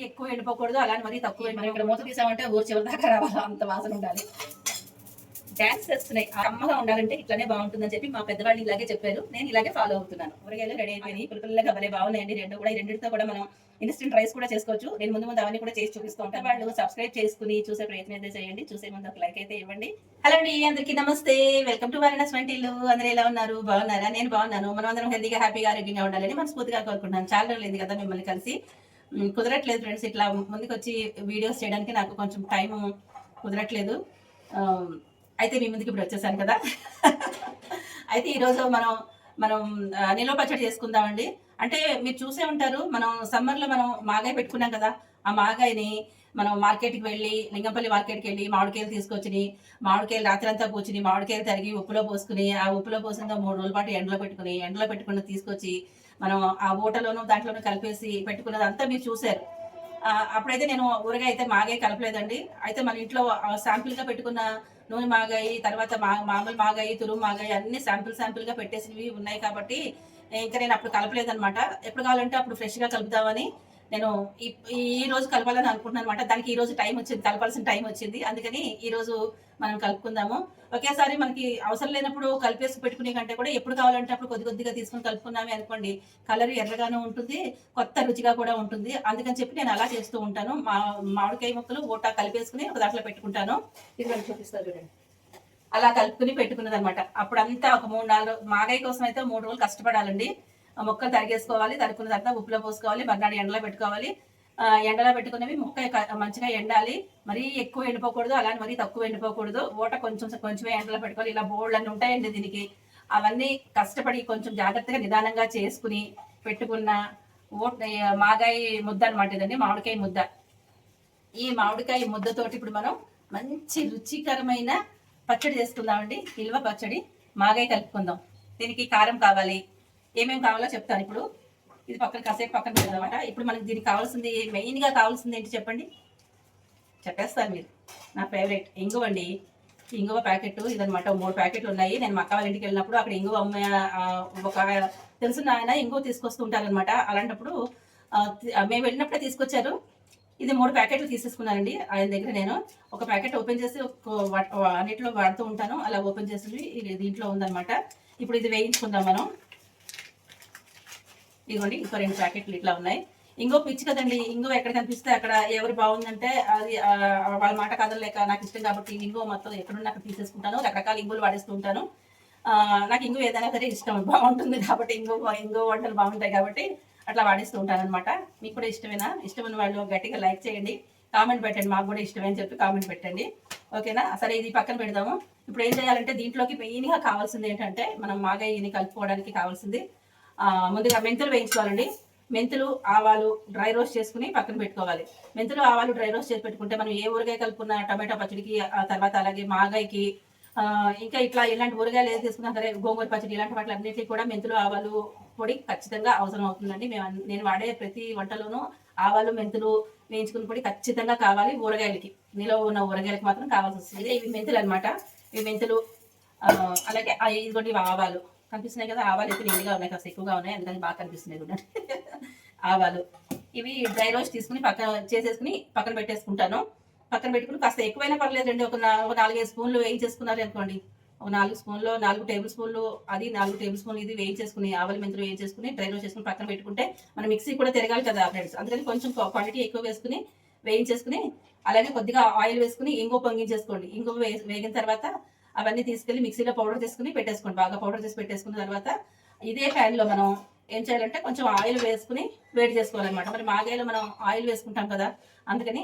ఎక్కువ ఎండిపోకూడదు అలానే మరీ తక్కువ మనం ఇక్కడ మూత తీసామంటే ఊరు చివరి దాకా రావాలి అంత వాసన ఉండాలి. డాన్స్ చేస్తున్నాయి. అమ్మగా ఉండాలంటే ఇట్లానే బాగుంటుందని చెప్పి మా పెద్దవాళ్ళు ఇలాగే చెప్పారు. నేను ఇలాగే ఫాలో అవుతున్నాను. ఊరగాయలు రెడీ అయిపోయినాయి. పులుపుల్లగా భలే బాగున్నాయండి. రెండు కూడా ఈ రెండింటితో కూడా మనం ఇన్స్టెంట్ రైస్ కూడా చేసుకోవచ్చు. నేను ముందు ముందు అవన్నీ కూడా చేసి చూపిస్తూ ఉంటాను. వాళ్ళు సబ్స్క్రైబ్ చేసుకుని చూసే ప్రయత్నం అయితే చేయండి. చూసే ముందు ఒక లైక్ అయితే ఇవ్వండి. హలో అండి అందరికీ నమస్తే. వెల్కమ్ టు వారణాస్ వంటిల్లు అందరూ ఎలా ఉన్నారు? బాగున్నారా? నేను బాగున్నాను. మనం అందరం హెల్దీగా హ్యాపీగా ఆరోగ్యంగా ఉండాలని మనస్ఫూర్తిగా కోరుకుంటున్నాను. చాలా రోజులు కదా మిమ్మల్ని కలిసి. కుదరట్లేదు ఫ్రెండ్స్. ఇట్లా ముందుకు వచ్చి వీడియోస్ చేయడానికి నాకు కొంచెం టైం కుదరట్లేదు. అయితే మీ ముందుకు ఇప్పుడు వచ్చేసాను కదా. అయితే ఈరోజు మనం మనం నిల్వ పచ్చడి చేసుకుందామండి. అంటే మీరు చూసే ఉంటారు మనం సమ్మర్లో మనం మాగాయ పెట్టుకున్నాం కదా. ఆ మాగాయని మనం మార్కెట్కి వెళ్ళి లింగంపల్లి మార్కెట్కి వెళ్ళి మామిడికాయలు తీసుకొచ్చి మామిడికాయలు రాత్రంతా కూర్చుని మామిడికాయలు తరిగి ఉప్పులో పోసుకుని ఆ ఉప్పులో పోసిన మూడు రోజుల పాటు ఎండలో పెట్టుకుని ఎండలో పెట్టుకుని తీసుకొచ్చి మనం ఆ ఊటలోను దాంట్లోనూ కలిపేసి పెట్టుకున్నది అంతా మీరు చూశారు. అప్పుడైతే నేను ఊరగా అయితే మాగాయ కలపలేదండి. అయితే మన ఇంట్లో శాంపిల్గా పెట్టుకున్న నూనె మాగాయి తర్వాత మా మామూలు మాగాయి తురుము మాగాయి అన్ని శాంపిల్ శాంపిల్గా పెట్టేసినవి ఉన్నాయి కాబట్టి ఇంకా నేను అప్పుడు కలపలేదన్నమాట. ఎప్పుడు కావాలంటే అప్పుడు ఫ్రెష్గా కలుపుదామని నేను ఈ- ఈ రోజు కలపాలని అనుకుంటున్నాను అనమాట దానికి ఈ రోజు టైం వచ్చింది కలపాల్సిన టైం వచ్చింది. అందుకని ఈ రోజు మనం కలుపుకుందాము. ఒకేసారి మనకి అవసరం లేనప్పుడు కలిపేసి పెట్టుకునే కంటే కూడా ఎప్పుడు కావాలంటే అప్పుడు కొద్ది కొద్దిగా తీసుకుని కలుపుకున్నామే అనుకోండి. కలర్ ఎర్రగానే ఉంటుంది కొత్త రుచిగా కూడా ఉంటుంది. అందుకని చెప్పి నేను అలా చేస్తూ ఉంటాను. మా మామిడికాయ ముక్కలు ఓటా కలిపేసుకుని ఒక దాంట్లో పెట్టుకుంటాను. ఇది మనం చూపిస్తాను చూడండి. అలా కలుపుకుని పెట్టుకున్నది అనమాట అప్పుడంతా ఒక మూడు నాలుగు మాగాయ కోసం అయితే మూడు రోజులు కష్టపడాలండి. మొక్కలు తరిగేసుకోవాలి తరుక్కున్న తర్వాత ఉప్పులో పోసుకోవాలి మర్నాడు ఎండలో పెట్టుకోవాలి. ఎండలో పెట్టుకునేవి మొక్క మంచిగా ఎండాలి. మరీ ఎక్కువ ఎండిపోకూడదు అలానే మరీ తక్కువ ఎండిపోకూడదు. ఓట కొంచెం కొంచెమే ఎండలో పెట్టుకోవాలి. ఇలా బోల్డ్ అన్నీ ఉంటాయండి దీనికి. అవన్నీ కష్టపడి కొంచెం జాగ్రత్తగా నిదానంగా చేసుకుని పెట్టుకున్న ఓట మాగాయ ముద్ద అనమాట ఇదండి మామిడికాయ ముద్ద. ఈ మామిడికాయ ముద్దతోటి ఇప్పుడు మనం మంచి రుచికరమైన పచ్చడి చేసుకుందామండి. నిల్వ పచ్చడి. మాగాయ కలుపుకుందాం. దీనికి కారం కావాలి. ఏమేమి కావాలో చెప్తాను ఇప్పుడు. ఇది పక్కన కాసేపు పక్కన పెడదామట. ఇప్పుడు మనకి దీనికి కావాల్సింది మెయిన్గా కావాల్సింది ఏంటి చెప్పండి? చెప్పేస్తాను మీరు. నా ఫేవరెట్ ఇంగువ అండి. ఇంగువ ప్యాకెట్ ఇదనమాట మూడు ప్యాకెట్లు ఉన్నాయి. నేను మా అక్క వాళ్ళ ఇంటికి వెళ్ళినప్పుడు అక్కడ ఇంగువ అమ్మే ఒక తెలిసిన ఆయన ఇంగువ తీసుకొస్తుంటారనమాట అలాంటప్పుడు మేము వెళ్ళినప్పుడే తీసుకొచ్చారు. ఇది మూడు ప్యాకెట్లు తీసేసుకున్నానండి ఆయన దగ్గర నేను ఒక ప్యాకెట్ ఓపెన్ చేసి అన్నింటిలో వాడుతూ ఉంటాను. అలా ఓపెన్ చేసి దీంట్లో ఉందన్నమాట. ఇప్పుడు ఇది వేయించుకుందాం మనం. ఇదిగోండి ఇంకో రెండు ప్యాకెట్లు ఇట్లా ఉన్నాయి. ఇంకో పిచ్చి కదండి ఇంకో ఎక్కడ కనిపిస్తే అక్కడ ఎవరు బాగుందంటే అది వాళ్ళ మాట కదలలేక నాకు ఇష్టం కాబట్టి ఇంకో మొత్తం ఎక్కడున్నా అక్కడ తీసేసుకుంటాను. రకరకాల ఇంగులు వాడేస్తూ ఉంటాను. నాకు ఇంగో ఏదైనా సరే ఇష్టం బాగుంటుంది కాబట్టి ఇంకో ఇంకో వంటలు బాగుంటాయి కాబట్టి అట్లా వాడేస్తూ ఉంటాను అనమాట మీకు కూడా ఇష్టమేనా? ఇష్టమైన వాళ్ళు గట్టిగా లైక్ చేయండి. కామెంట్ పెట్టండి మాకు కూడా ఇష్టమే అని చెప్పి కామెంట్ పెట్టండి. ఓకేనా? సరే ఇది పక్కన పెడదాము. ఇప్పుడు ఏం చేయాలంటే దీంట్లోకి మెయిన్గా కావాల్సింది ఏంటంటే మనం మాగాయని కలుపుకోవడానికి కావాల్సింది ముందుగా మెంతులు వేయించుకోవాలండి. మెంతులు ఆవాలు డ్రై రోస్ట్ చేసుకుని పక్కన పెట్టుకోవాలి. మెంతులు ఆవాలు డ్రై రోస్ట్ చేసి పెట్టుకుంటే మనం ఏ ఊరగాయ కలుపుకున్న టమాటా పచ్చడికి ఆ తర్వాత అలాగే మాగాయకి ఇంకా ఇట్లా ఇలాంటి ఊరగాయలు ఏది తీసుకున్నా సరే గోంగూర పచ్చడి ఇలాంటి వాటి అన్నింటికి కూడా మెంతులు ఆవాలు పొడి ఖచ్చితంగా అవసరం అవుతుందండి. మేము నేను వాడే ప్రతి వంటలోనూ ఆవాలు మెంతులు వేయించుకున్న పొడి ఖచ్చితంగా కావాలి ఊరగాయలకి. నిలవ ఉన్న ఊరగాయలకి మాత్రం కావాల్సి వస్తుంది. ఇవి మెంతులు అనమాట ఇవి మెంతులు అలాగే ఆ ఇదిగోండి ఆవాలు. కనిపిస్తున్నాయి కదా ఆవాలు అయితే నిండుగా ఉన్నాయి కాస్త ఎక్కువగా ఉన్నాయి అందుకని బాగా కనిపిస్తున్నాయి చూడండి ఆవాలు. ఇవి డ్రై రోస్ట్ తీసుకుని పక్కన చేసేసుకుని పక్కన పెట్టేసుకుంటాను. పక్కన పెట్టుకుని కాస్త ఎక్కువైనా పర్లేదండి ఒక ఒక నాలుగైదు స్పూన్లు వేయించేసుకున్నారు అనుకోండి. ఒక నాలుగు స్పూన్లు నాలుగు టేబుల్ స్పూన్లు అది నాలుగు టేబుల్ స్పూన్లు ఇది వేయించేసుకుని ఆవల మెంతులు వేయించేసుకుని డ్రై రోస్ట్ చేసుకుని పక్కన పెట్టుకుంటే మనం మిక్సీ కూడా తిరగాలి కదా ఫ్రెండ్స్. అందుకని కొంచెం క్వాంటిటీ ఎక్కువ వేసుకుని వేయించేసుకుని అలాగే కొద్దిగా ఆయిల్ వేసుకుని ఇంగో పొంగించేసుకోండి. ఇంగో వేగిన తర్వాత అవన్నీ తీసుకెళ్ళి మిక్సీలో పౌడర్ తీసుకుని పెట్టేసుకోండి. బాగా పౌడర్ చేసి పెట్టేసుకున్న తర్వాత ఇదే pan మనం ఏం చేయాలంటే కొంచెం ఆయిల్ వేసుకుని వేడి చేసుకోవాలన్నమాట. మరి మాగాయలో మనం ఆయిల్ వేసుకుంటాం కదా అందుకని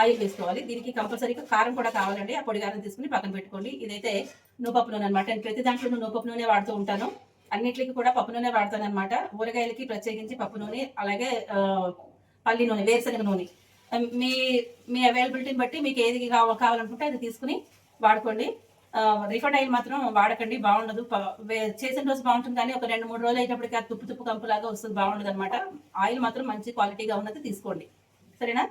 ఆయిల్ వేసుకోవాలి. దీనికి కంపల్సరీగా కారం కూడా కావాలండి. ఆ పొడి కారం తీసుకుని పక్కన పెట్టుకోండి. ఇదైతే నూపప్పు నూనె అనమాట నేను ప్రతి దాంట్లో నువ్వుపప్పు నూనె వాడుతూ ఉంటాను. అన్నిటికీ కూడా పప్పు నూనె వాడతాను అనమాట ఊరగాయలకి ప్రత్యేకించి పప్పు నూనె అలాగే పల్లి నూనె వేరుశనగ నూనె. మీ మీ అవైలబిలిటీని బట్టి మీకు ఏది కావాలనుకుంటే అది తీసుకుని వాడుకోండి. రిఫండ్ ఆయిల్ మాత్రం వాడకండి బాగుండదు. వే- చేసిన రోజు బాగుంటుంది కానీ ఒక రెండు మూడు రోజులు అయినప్పటికీ అది తుప్పు తుప్పు కంపులాగా వస్తుంది బాగుండదు అనమాట ఆయిల్ మాత్రం మంచి క్వాలిటీగా ఉన్నది తీసుకోండి. సరేనా?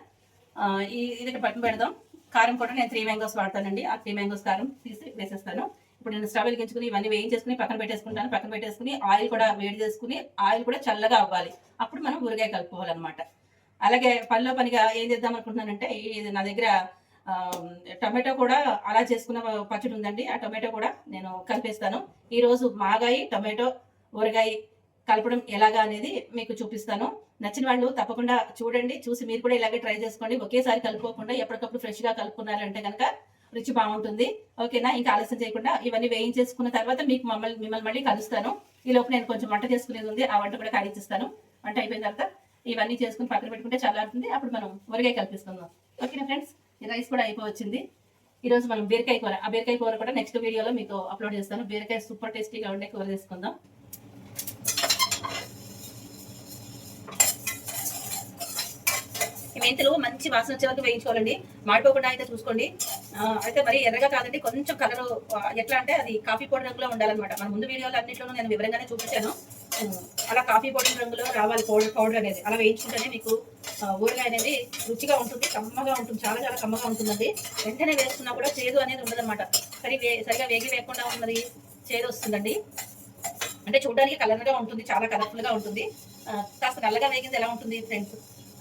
ఈ ఇది పట్టు పెడదాం. కారం కూడా నేను త్రీ మ్యాంగోస్ వాడతానండి. ఆ త్రీ మ్యాంగోస్ కారం తీసి వేసేస్తాను. ఇప్పుడు నేను స్టవ్ వెలిగించుకుని ఇవన్నీ వేయించేసుకుని పక్కన పెట్టేసుకుంటాను. పక్కన పెట్టేసుకుని ఆయిల్ కూడా వేడి చేసుకుని ఆయిల్ కూడా చల్లగా అవ్వాలి. అప్పుడు మనం ఊరగాయ కలుపుకోవాలన్నమాట. అలాగే పనిలో పనిగా ఏం చేద్దాం అనుకుంటున్నానంటే ఇది నా దగ్గర టొమాటో కూడా అలా చేసుకున్న పచ్చడి ఉందండి. ఆ టొమాటో కూడా నేను కలిపేస్తాను. ఈరోజు మాగాయి టొమాటో ఊరగాయ కలపడం ఎలాగా అనేది మీకు చూపిస్తాను. నచ్చిన వాళ్ళు తప్పకుండా చూడండి చూసి మీరు కూడా ఇలాగే ట్రై చేసుకోండి. ఒకేసారి కలుపుకోకుండా ఎప్పటికప్పుడు ఫ్రెష్గా కలుపుకున్నారంటే కనుక రుచి బాగుంటుంది. ఓకేనా? ఇంకా ఆలస్యం చేయకుండా ఇవన్నీ వేయించేసుకున్న తర్వాత మీకు మమ్మల్ని మిమ్మల్ని మళ్ళీ కలుస్తాను. ఈ లోపు నేను కొంచెం వంట చేసుకునేది ఉంది. ఆ వంట కూడా కాడించిస్తాను వంట అయిపోయిన తర్వాత ఇవన్నీ చేసుకుని పక్కన పెట్టుకుంటే చాలా ఉంటుంది అప్పుడు మనం ఊరగాయ కల్పిస్తున్నాం ఓకేనా ఫ్రెండ్స్? రైస్ కూడా అయిపోవచ్చింది. ఈరోజు మనం బీరకాయ కూర ఆ బీరకాయ కూర కూడా నెక్స్ట్ వీడియోలో మీకు అప్లోడ్ చేస్తాను. బీరకాయ సూపర్ టేస్టీగా ఉండే కూర చేసుకుందాం ఈ మెంతులు మంచి వాసన వచ్చే వరకు వేయించుకోవాలండి. మాడిపోకుండా అయితే చూసుకోండి. అయితే మరి ఎర్రగా కాదండి కొంచెం కలర్ ఎట్లా అంటే అది కాఫీ పౌడర్ రంగులో ఉండాలన్నమాట. మన ముందు వీడియోలో అన్నింటిలోనూ నేను వివరంగానే చూపించాను. అలా కాఫీ పౌడర్ రంగులో రావాలి పౌడర్ పౌడర్ అనేది. అలా వేయించుకుంటేనే మీకు ఊరగాయ అనేది రుచిగా ఉంటుంది కమ్మగా ఉంటుంది చాలా చాలా కమ్మగా ఉంటుందండి. వెంటనే వేసుకున్నా కూడా చేదు అనేది ఉండదన్నమాట. సరి వే సరిగా వేగి వేయకుండా ఉన్నది చేదు వస్తుందండి. అంటే చూడడానికి కలర్గా ఉంటుంది చాలా కలర్ఫుల్గా ఉంటుంది. కాస్త నల్లగా వేగింది ఎలా ఉంటుంది ఫ్రెండ్స్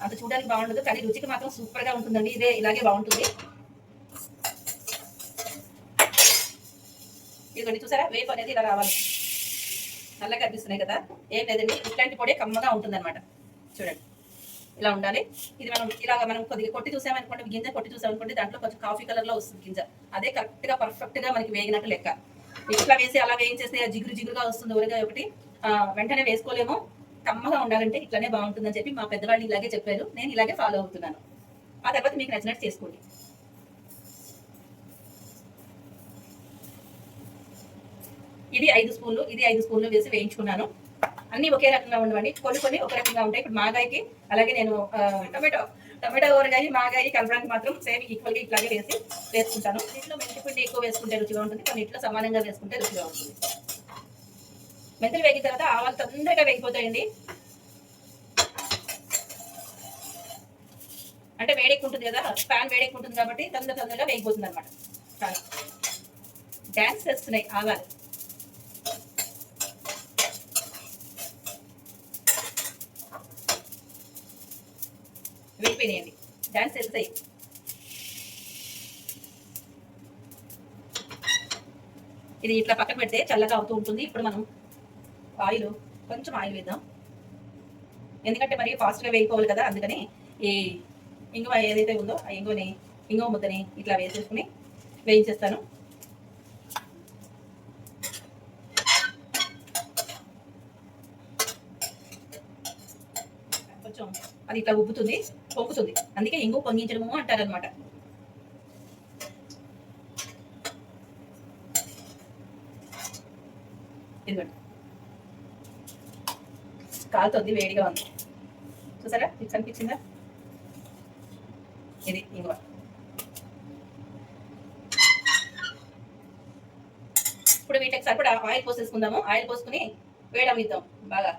అంత చూడడానికి బాగుండదు కానీ రుచికి మాత్రం సూపర్గా ఉంటుందండి. ఇదే ఇలాగే బాగుంటుంది. ఇదిగోండి చూసారా? వేపు అనేది ఇలా రావాలి. చల్లగా కనిపిస్తున్నాయి కదా? ఏం లేదండి. ఇట్లాంటి పొడి కమ్మగా ఉంటుందన్నమాట. చూడండి. ఇలా ఉండాలి. ఇది మనం ఇలాగ మనం కొద్దిగా కొట్టి చూసామనుకోండి గింజ కొట్టి చూసామనుకోండి దాంట్లో కొంచెం కాఫీ కలర్లో వస్తుంది గింజ. అదే కరెక్ట్గా పర్ఫెక్ట్గా పర్ఫెక్ట్గా మనకి వేగినట్టు లెక్క. ఇట్లా వేసి అలా వేయించేస్తే జిగురు జిగురుగా వస్తుంది ఊరిగా ఒకటి. వెంటనే వేసుకోలేము. కమ్మగా ఉండాలంటే ఇట్లానే బాగుంటుందని చెప్పి మా పెద్దవాళ్ళు ఇలాగే చెప్పారు. నేను ఇలాగే ఫాలో అవుతున్నాను. ఆ తర్వాత మీకు నచ్చినట్టు చేసుకోండి. ఇది ఐదు స్పూన్లు ఇది ఐదు స్పూన్లు వేసి వేయించుకున్నాను. అన్ని ఒకే రకంగా ఉండవండి. కొన్ని కొన్ని ఒక రకంగా ఉంటాయి. ఇప్పుడు మాగాయకి అలాగే నేను టమాటో టొమాటో ఊరగాయ మాగాయి కలపడానికి మాత్రం సేమ్ ఈక్వల్గా ఇట్లాగే వేసి వేసుకుంటాను. దీంట్లో మెంతిపిండి ఎక్కువ వేసుకుంటే రుచిగా ఉంటుంది. కొన్ని ఇట్లా సమానంగా వేసుకుంటే రుచిగా ఉంటుంది. మెంతులు వేగిన తర్వాత ఆవాలు తొందరగా వేగిపోతాయండి. అంటే వేడెక్కి ఉంటుంది కదా ఫ్యాన్ వేడెక్కి ఉంటుంది కాబట్టి తొందర తొందరగా వేగిపోతుంది అనమాట చాలా. డ్యాన్స్ చేస్తున్నాయి ఆవాలు. వేగిపోయినాయండి డ్యాన్స్ చేస్తాయి ఇది ఇట్లా పక్కన పెడితే చల్లగా అవుతూ ఉంటుంది. ఇప్పుడు మనం ఆయిల్ కొంచెం ఆయిల్ వేద్దాం. ఎందుకంటే మరి ఫాస్ట్గా వేయిపోవాలి కదా అందుకని ఈ ఇంగువ ఏదైతే ఉందో ఆ ఇంగువని ఇంగువ ముద్దని ఇట్లా వేసేసుకుని వేయించేస్తాను కొంచెం అది ఇట్లా ఉబ్బుతుంది పొంగుతుంది అందుకే ఇంగు పొంగించడము అంటారనమాట ఇదిగోండి. కాలుతుంది వేడిగా ఉంది. చూసారా? ఇది అనిపించిందా ఇది ఇంగువ ఇప్పుడు వీటికి సరిపడా ఆయిల్ పోసేసుకుందాము. ఆయిల్ పోసుకుని వేడమిద్దాం బాగా.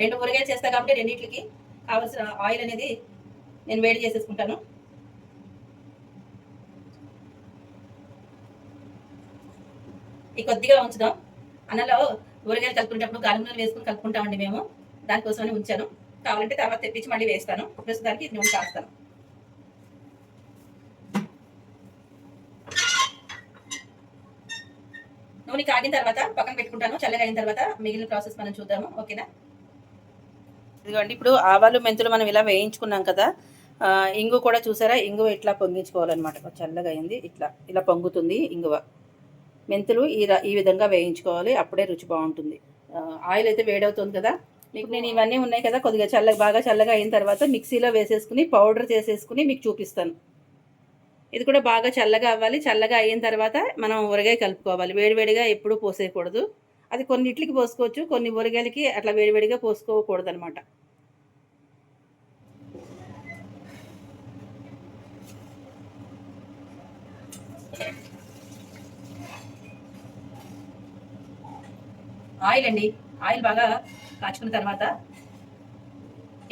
రెండు ఊరగాయలు చేస్తా కాబట్టి రెండింటికి కావాల్సిన ఆయిల్ అనేది నేను వేడి చేసేసుకుంటాను. ఈ కొద్దిగా ఉంచుదాం. అన్నలో ఊరగాయలు కలుపుకునేటప్పుడు గాలి నూనె వేసుకుని కలుపుకుంటామండి మేము. దానికోసమని ఉంచాను. కావాలంటే తర్వాత తెప్పించి మళ్ళీ వేస్తాను. ప్రస్తుతానికి ఇది నూనె కాస్తాను. నూనె కాగిన తర్వాత పక్కన పెట్టుకుంటాను. చల్లగా అయిన తర్వాత మిగిలిన ప్రాసెస్ మనం చూద్దాము. ఓకేనా? ఇదిగోండి ఇప్పుడు ఆవాలు మెంతులు మనం ఇలా వేయించుకున్నాం కదా ఇంగు కూడా చూసారా? ఇంగువ ఇట్లా పొంగించుకోవాలన్నమాట. చల్లగా అయింది ఇట్లా ఇలా పొంగుతుంది ఇంగువ. మెంతులు ఈ ఈ విధంగా వేయించుకోవాలి అప్పుడే రుచి బాగుంటుంది. ఆయిల్ అయితే వేడవుతుంది కదా? మీకు నేను ఇవన్నీ ఉన్నాయి కదా కొద్దిగా చల్లగా బాగా చల్లగా అయిన తర్వాత మిక్సీలో వేసేసుకుని పౌడర్ చేసేసుకుని మీకు చూపిస్తాను. ఇది కూడా బాగా చల్లగా అవ్వాలి చల్లగా అయిన తర్వాత మనం ఊరగాయ కలుపుకోవాలి. వేడివేడిగా ఎప్పుడూ పోసేయకూడదు. అది కొన్నిట్లకి పోసుకోవచ్చు కొన్ని ఊరగాయలకి అట్లా వేడివేడిగా పోసుకోకూడదు అనమాట ఆయిల్ అండి ఆయిల్ బాగా కాచుకున్న తర్వాత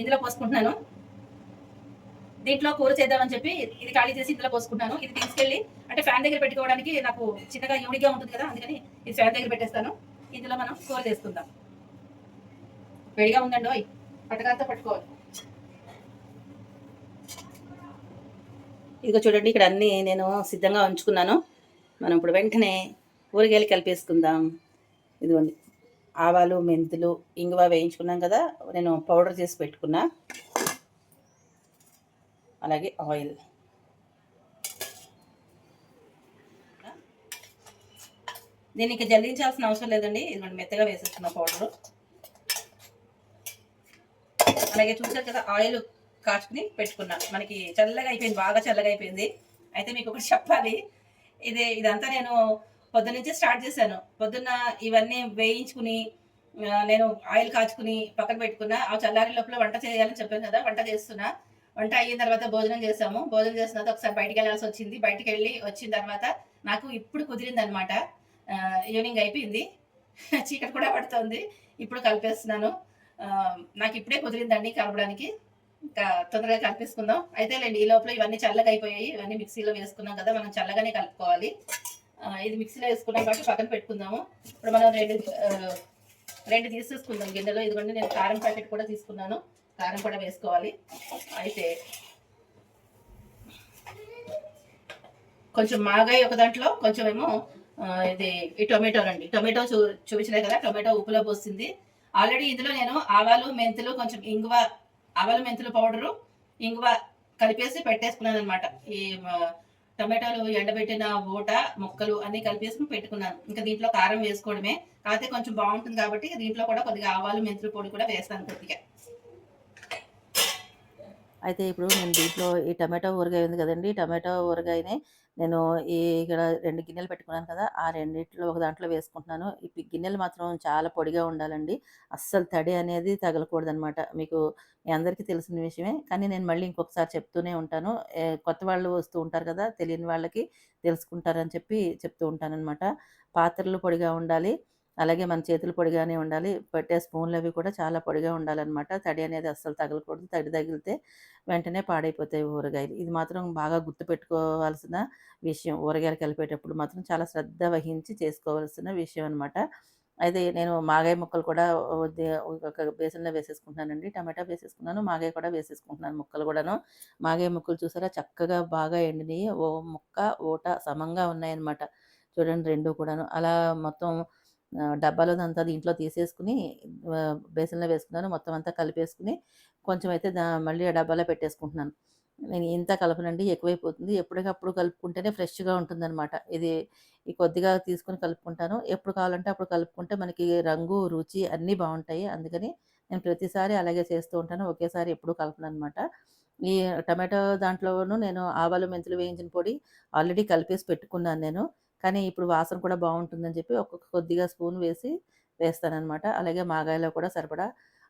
ఇందులో పోసుకుంటున్నాను. దీంట్లో కూర చేద్దామని చెప్పి ఇది ఖాళీ చేసి ఇందులో పోసుకుంటాను ఇది తీసుకెళ్ళి అంటే ఫ్యాన్ దగ్గర పెట్టుకోవడానికి నాకు చిన్నగా యూనిక్గా ఉంటుంది కదా అందుకని ఇది ఫ్యాన్ దగ్గర పెట్టేస్తాను. ఇందులో మనం కూర చేసుకుందాం. వేడిగా ఉందండి ఓయ్ పట్టకాలతో పట్టుకోవాలి. ఇదిగో చూడండి ఇక్కడ అన్నీ నేను సిద్ధంగా ఉంచుకున్నాను. మనం ఇప్పుడు వెంటనే ఊరగాయలు కలిపేసుకుందాం. ఇదిగోండి ఆవాలు మెంతులు ఇంగువ వేయించుకున్నాం కదా నేను పౌడర్ చేసి పెట్టుకున్నా. అలాగే ఆయిల్ దీన్ని ఇక జల్లించాల్సిన అవసరం లేదండి. ఇది మనం మెత్తగా వేసేస్తున్న పౌడరు. అలాగే చూసారు కదా ఆయిల్ కాచుకుని పెట్టుకున్నా. మనకి చల్లగా అయిపోయింది బాగా చల్లగా అయిపోయింది. అయితే మీకు ఒకటి చెప్పాలి. ఇది ఇదంతా నేను పొద్దున్నే స్టార్ట్ చేశాను. పొద్దున్న ఇవన్నీ వేయించుకుని నేను ఆయిల్ కాచుకుని పక్కన పెట్టుకున్నా. ఆ చల్లారి లోపల వంట చేయాలని చెప్పాను కదా వంట చేస్తున్నా. వంట అయిన తర్వాత భోజనం చేసాము భోజనం చేసిన తర్వాత ఒకసారి బయటికి వెళ్ళాల్సి వచ్చింది. బయటికి వెళ్ళి వచ్చిన తర్వాత నాకు ఇప్పుడు కుదిరింది అనమాట ఈవినింగ్ అయిపోయింది. చీకటి కూడా పడుతుంది. ఇప్పుడు కలిపేస్తున్నాను. నాకు ఇప్పుడే కుదిరిందండి కలపడానికి. ఇంకా తొందరగా కలిపేసుకుందాం. అయితే లేండి ఈ లోపల ఇవన్నీ చల్లగా అయిపోయాయి. ఇవన్నీ మిక్సీలో వేసుకున్నాం కదా మనం చల్లగానే కలుపుకోవాలి. ఇది మిక్సీలో వేసుకున్నాం కాబట్టి పక్కన పెట్టుకుందాము. ఇప్పుడు మనం రెండు రెండు తీసేసుకుందాం గిన్నెలో. ఇదిగోండి నేను కారం ప్యాకెట్ కూడా తీసుకున్నాను. కారం కూడా వేసుకోవాలి. అయితే కొంచెం మాగాయి ఒక దాంట్లో కొంచెం ఏమో ఇది ఈ టొమాటో అండి టొమాటో చూ చూపించలే కదా టొమాటో ఉప్పులో పోస్తుంది. ఆల్రెడీ ఇందులో నేను ఆవాలు మెంతులు కొంచెం ఇంగువ ఆవాలు మెంతులు పౌడరు ఇంగువ కలిపేసి పెట్టేసుకున్నాను అనమాట ఈ టొమాటోలు ఎండబెట్టిన ఊట ముక్కలు అన్ని కలిపేసి పెట్టుకున్నాను. ఇంకా దీంట్లో కారం వేసుకోవడమే. కాకపోతే కొంచెం బాగుంటుంది కాబట్టి దీంట్లో కూడా కొద్దిగా ఆవాలు మెంతులు పొడి కూడా వేస్తాను కొద్దిగా. అయితే ఇప్పుడు నేను దీంట్లో ఈ టమాటో ఊరగాయ ఉంది కదండి టమాటో ఊరగాయని నేను ఈ ఇక్కడ రెండు గిన్నెలు పెట్టుకున్నాను కదా ఆ రెండిట్లో ఒక దాంట్లో వేసుకుంటున్నాను. ఈ గిన్నెలు మాత్రం చాలా పొడిగా ఉండాలండి. అస్సలు తడి అనేది తగలకూడదు అనమాట మీకు మీ అందరికీ తెలిసిన విషయమే. కానీ నేను మళ్ళీ ఇంకొకసారి చెప్తూనే ఉంటాను. కొత్త వాళ్ళు వస్తూ ఉంటారు కదా తెలియని వాళ్ళకి తెలుసుకుంటారని చెప్పి చెప్తూ ఉంటాను అనమాట పాత్రలు పొడిగా ఉండాలి. అలాగే మన చేతులు పొడిగానే ఉండాలి. పెట్టే స్పూన్లు అవి కూడా చాలా పొడిగా ఉండాలన్నమాట. తడి అనేది అస్సలు తగలకూడదు. తడి తగిలితే వెంటనే పాడైపోతాయి ఊరగాయలు. ఇది మాత్రం బాగా గుర్తుపెట్టుకోవాల్సిన విషయం. ఊరగాయలు కలిపేటప్పుడు మాత్రం చాలా శ్రద్ధ వహించి చేసుకోవాల్సిన విషయం అనమాట అయితే నేను మాగాయ ముక్కలు కూడా ఒక బేసన్లో వేసేసుకుంటున్నానండి. టమాటా వేసేసుకున్నాను. మాగాయ కూడా వేసేసుకుంటున్నాను ముక్కలు కూడాను. మాగాయ ముక్కలు చూసారా? చక్కగా బాగా ఎండినాయి. ఓ ముక్క ఓట సమంగా ఉన్నాయన్నమాట. చూడండి రెండు కూడాను. అలా మొత్తం డబ్బాలో అంతా దీంట్లో తీసేసుకుని బేసన్లో వేసుకున్నాను. మొత్తం అంతా కలిపేసుకుని కొంచెం అయితే దా మళ్ళీ ఆ డబ్బాలో పెట్టేసుకుంటున్నాను. నేను ఇంత కలపనండి ఎక్కువైపోతుంది. ఎప్పటికప్పుడు కలుపుకుంటేనే ఫ్రెష్గా ఉంటుందన్నమాట. ఇది ఈ కొద్దిగా తీసుకుని కలుపుకుంటాను. ఎప్పుడు కావాలంటే అప్పుడు కలుపుకుంటే మనకి రంగు రుచి అన్నీ బాగుంటాయి. అందుకని నేను ప్రతిసారి అలాగే చేస్తూ ఉంటాను. ఒకేసారి ఎప్పుడు కలపను అనమాట ఈ టమాటో దాంట్లోనూ నేను ఆవాలు మెంతులు వేయించిన పొడి ఆల్రెడీ కలిపేసి పెట్టుకున్నాను నేను. కానీ ఇప్పుడు వాసన కూడా బాగుంటుందని చెప్పి ఒక్కొక్క కొద్దిగా స్పూన్ వేసి వేస్తానన్నమాట. అలాగే మాగాయలో కూడా సరిపడా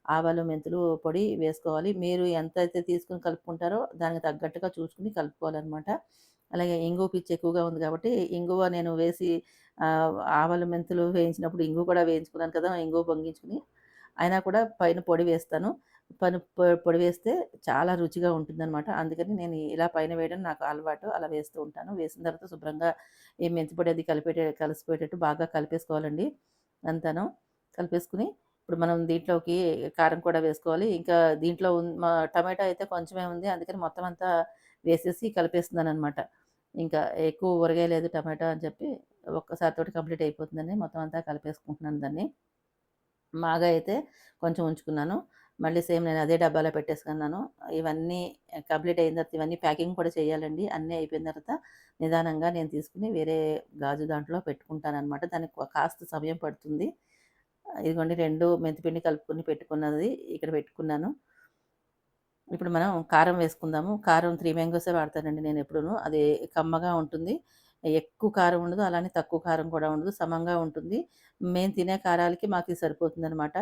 ఆవాలు మెంతులు పొడి వేసుకోవాలి. మీరు ఎంత అయితే తీసుకుని కలుపుకుంటారో దానికి తగ్గట్టుగా చూసుకుని కలుపుకోవాలన్నమాట. అలాగే ఇంగువ పిచ్చి ఎక్కువగా ఉంది కాబట్టి ఇంగువ నేను వేసి ఆవాలు మెంతులు వేయించినప్పుడు ఇంగు కూడా వేయించుకున్నాను కదా ఇంగువ పొంగించుకుని అయినా కూడా పైన పొడి వేస్తాను. పని పొడి వేస్తే చాలా రుచిగా ఉంటుందన్నమాట. అందుకని నేను ఇలా పైన వేయడం నాకు అలవాటు. అలా వేస్తూ ఉంటాను. వేసిన తర్వాత శుభ్రంగా ఈ మెంతి పొడి అది కలిపేట కలిసిపోయేటట్టు బాగా కలిపేసుకోవాలండి అంతాను. కలిపేసుకుని ఇప్పుడు మనం దీంట్లోకి కారం కూడా వేసుకోవాలి. ఇంకా దీంట్లో మా టమాటా అయితే కొంచెమే ఉంది. అందుకని మొత్తం అంతా వేసేసి కలిపేస్తున్నాను అనమాట ఇంకా ఎక్కువ ఉరగలేదు టమాటా అని చెప్పి ఒక్కసారి తోటి కంప్లీట్ అయిపోతుందని మొత్తం అంతా కలిపేసుకుంటున్నాను దాన్ని. మాగా అయితే కొంచెం ఉంచుకున్నాను. మళ్ళీ సేమ్ నేను అదే డబ్బాలో పెట్టేసుకున్నాను. ఇవన్నీ కంప్లీట్ అయిన తర్వాత ఇవన్నీ ప్యాకింగ్ కూడా చేయాలండి. అన్నీ అయిపోయిన తర్వాత నిదానంగా నేను తీసుకుని వేరే గాజు దాంట్లో పెట్టుకుంటానమాట దానికి ఒక కాస్త సమయం పడుతుంది. ఇదిగోండి రెండు మెంతిపిండి కలుపుకొని పెట్టుకున్నది ఇక్కడ పెట్టుకున్నాను. ఇప్పుడు మనం కారం వేసుకుందాము. కారం త్రీ మ్యాంగోసే వాడతానండి నేను ఎప్పుడూ అది కమ్మగా ఉంటుంది. ఎక్కువ కారం ఉండదు అలానే తక్కువ కారం కూడా ఉండదు సమంగా ఉంటుంది. మేము తినే కారాలకి మాకు సరిపోతుంది అనమాట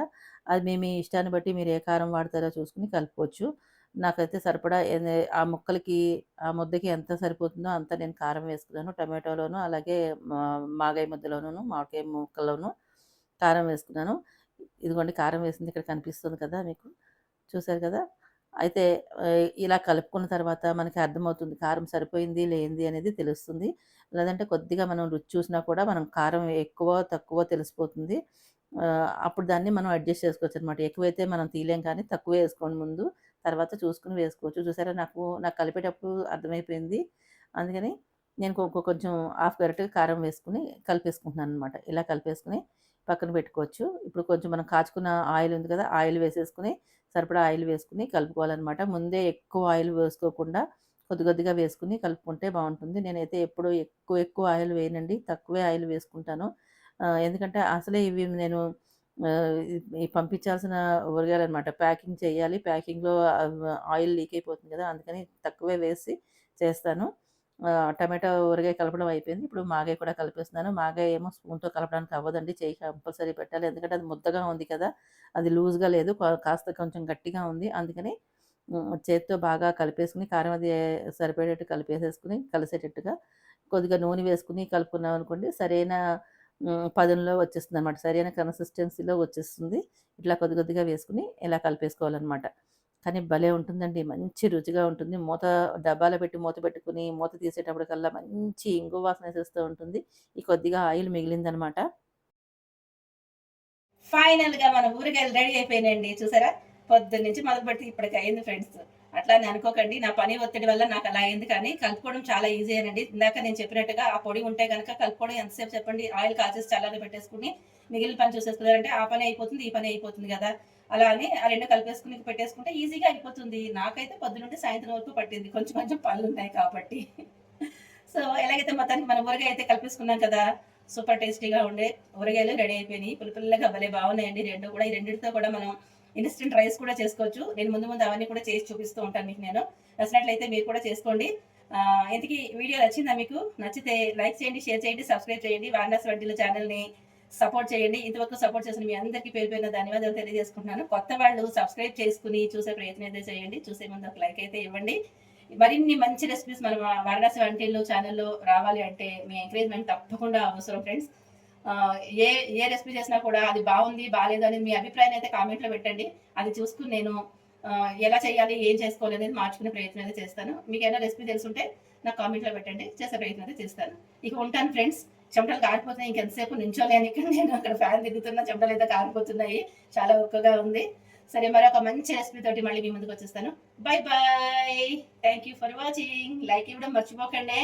అది మీ మీ ఇష్టాన్ని బట్టి మీరు ఏ కారం వాడతారో చూసుకుని కలుపుకోవచ్చు. నాకైతే సరిపడా ఆ ముక్కలకి ఆ ముద్దకి ఎంత సరిపోతుందో అంత నేను కారం వేసుకున్నాను. టమాటోలోను అలాగే మా- మాగాయ ముద్దలోను మామిడికాయ ముక్కల్లోనూ కారం వేసుకున్నాను. ఇదిగోండి కారం వేసింది ఇక్కడ కనిపిస్తుంది కదా మీకు. చూసారు కదా? అయితే ఇలా కలుపుకున్న తర్వాత మనకి అర్థమవుతుంది కారం సరిపోయింది లేనిది అనేది తెలుస్తుంది లేదంటే కొద్దిగా మనం రుచి చూసినా కూడా మనం కారం ఎక్కువ తక్కువ తెలిసిపోతుంది అప్పుడు దాన్ని మనం అడ్జస్ట్ చేసుకోవచ్చు అనమాట ఎక్కువైతే మనం తీయలేం కానీ తక్కువే వేసుకోండి ముందు. తర్వాత చూసుకుని వేసుకోవచ్చు. చూసారా నాకు నాకు కలిపేటప్పుడు అర్థమైపోయింది. అందుకని నేను కొంచెం హాఫ్ గరిటె కారం వేసుకొని కలిపేసుకుంటున్నాననమాట. ఇలా కలిపేసుకొని పక్కన పెట్టుకోవచ్చు. ఇప్పుడు కొంచెం మనం కాచుకున్న ఆయిల్ ఉంది కదా! ఆయిల్ వేసేసుకొని సరిపడా ఆయిల్ వేసుకుని కలుపుకోవాలన్నమాట ముందే ఎక్కువ ఆయిల్ వేసుకోకుండా కొద్ది కొద్దిగా వేసుకుని కలుపుకుంటే బాగుంటుంది నేనైతే ఎప్పుడూ ఎక్కువ ఎక్కువ ఆయిల్ వేయనండి. తక్కువే ఆయిల్ వేసుకుంటాను. ఎందుకంటే అసలే ఇవి నేను పంపించాల్సిన ఊరగాయలనమాట. ప్యాకింగ్ చేయాలి. ప్యాకింగ్‌లో ఆయిల్ లీక్ అయిపోతుంది కదా! అందుకని తక్కువే వేసి చేస్తాను. టమాటో ఊరగాయ కలపడం అయిపోయింది. ఇప్పుడు మాగాయ కూడా కలిపేస్తున్నాను. మాగాయ ఏమో స్పూన్‌తో కలపడానికి అవ్వదండి. చేయి కంపల్సరీ పెట్టాలి. ఎందుకంటే అది ముద్దగా ఉంది కదా! అది లూజ్‌గా లేదు. కాస్త కొంచెం గట్టిగా ఉంది. అందుకని చేతితో బాగా కలిపేసుకుని కారం అది సరిపడేటట్టు కలిపేసేసుకొని కలిసేటట్టుగా కొద్దిగా నూనె వేసుకొని కలుపుకున్నామనుకోండి సరైన పదంలో వచ్చేస్తుంది అనమాట సరైన కన్సిస్టెన్సీలో వచ్చేస్తుంది. ఇట్లా కొద్ది కొద్దిగా వేసుకుని ఇలా కలిపేసుకోవాలనమాట. కానీ భలే ఉంటుందండి. మంచి రుచిగా ఉంటుంది. మూత డబ్బాలో పెట్టి మూత పెట్టుకుని మూత తీసేటప్పటికల్లా మంచి ఇంగు వాసన వేసేస్తూ ఉంటుంది. ఈ కొద్దిగా ఆయిల్ మిగిలిందనమాట. ఫైనల్‌గా మన ఊరగాయలు రెడీ అయిపోయినాయండి. చూసారా? పొద్దున్నుంచి మొదలుపెడితే ఇప్పటికి అయింది ఫ్రెండ్స్. అట్లా అని అనుకోకండి. నా పని ఒత్తిడి వల్ల నాకు అలా అయింది కానీ కలుపుకోవడం చాలా ఈజీ అండి ఇందాక నేను చెప్పినట్టుగా ఆ పొడి ఉంటే కనుక కలుపుకోవడం ఎంతసేపు చెప్పండి. ఆయిల్ కాచేసి చల్లని పెట్టేసుకొని మిగిలిన పని చూసేసుకున్నారంటే ఆ పని అయిపోతుంది, ఈ పని అయిపోతుంది కదా అలానే ఆ రెండు కలిపేసుకుని పెట్టేసుకుంటే ఈజీగా అయిపోతుంది. నాకైతే పొద్దునుండి సాయంత్రం వరకు పట్టింది. కొంచెం కొంచెం పనులున్నాయి కాబట్టి. సో, ఎలాగైతే మొత్తానికి మనం ఊరగాయ అయితే కలిపేసుకున్నాం కదా! సూపర్ టేస్టీగా ఉండే ఊరగాయలు రెడీ అయిపోయినాయి. పుల్ల భలే బాగున్నాయండి రెండు కూడా. ఈ రెండింటితో కూడా మనం ఇన్స్టెంట్ రైస్ కూడా చేసుకోవచ్చు. నేను ముందు ముందు అవన్నీ కూడా చేసి చూపిస్తూ ఉంటాను మీకు నేను. నచ్చినట్లయితే మీరు కూడా చేసుకోండి. ఇంతకీ వీడియో నచ్చిందా మీకు? నచ్చితే లైక్ చేయండి, షేర్ చేయండి, సబ్స్క్రైబ్ చేయండి. వారణాసి వడ్డీల ఛానల్ని సపోర్ట్ చేయండి. ఇంతవరకు సపోర్ట్ చేసిన మీ అందరికీ పేరు పేరున ధన్యవాదాలు తెలియజేసుకుంటున్నాను. కొత్త వాళ్ళు సబ్స్క్రైబ్ చేసుకొని చూసే ప్రయత్నం అయితే చేయండి. చూసే ముందు ఒక లైక్ అయితే ఇవ్వండి. మరిన్ని మంచి రెసిపీస్ మన వారణాసి వంటిల్లు ఛానల్లో రావాలి అంటే మీ ఎంకరేజ్‌మెంట్ తప్పకుండా అవసరం ఫ్రెండ్స్. ఏ ఏ రెసిపీ చేసినా కూడా అది బాగుంది బాలేదు అనేది మీ అభిప్రాయం అయితే కామెంట్‌లో పెట్టండి. అది చూసుకుని నేను ఎలా చేయాలి, ఏం చేసుకోవాలి అనేది మార్చుకునే ప్రయత్నం అయితే చేస్తాను. మీకేమైనా రెసిపీ తెలుసుంటే నాకు కామెంట్‌లో పెట్టండి. చేసే ప్రయత్నం అయితే చేస్తాను. ఇక ఉంటాను ఫ్రెండ్స్. చెమటలు కారిపోతున్నాయి. ఇంకెంతసేపు నించోలేను ఇక్కడ నేను అక్కడ ఫ్యాన్ తిరుగుతున్నా అయితే కారిపోతున్నాయి. చాలా ఉక్కగా ఉంది. సరే మరొక మంచి రెసిపీ తోటి మళ్ళీ మీ ముందుకు వచ్చేస్తాను. Bye bye thank you for watching. Like ఇవ్వడం మర్చిపోకండే.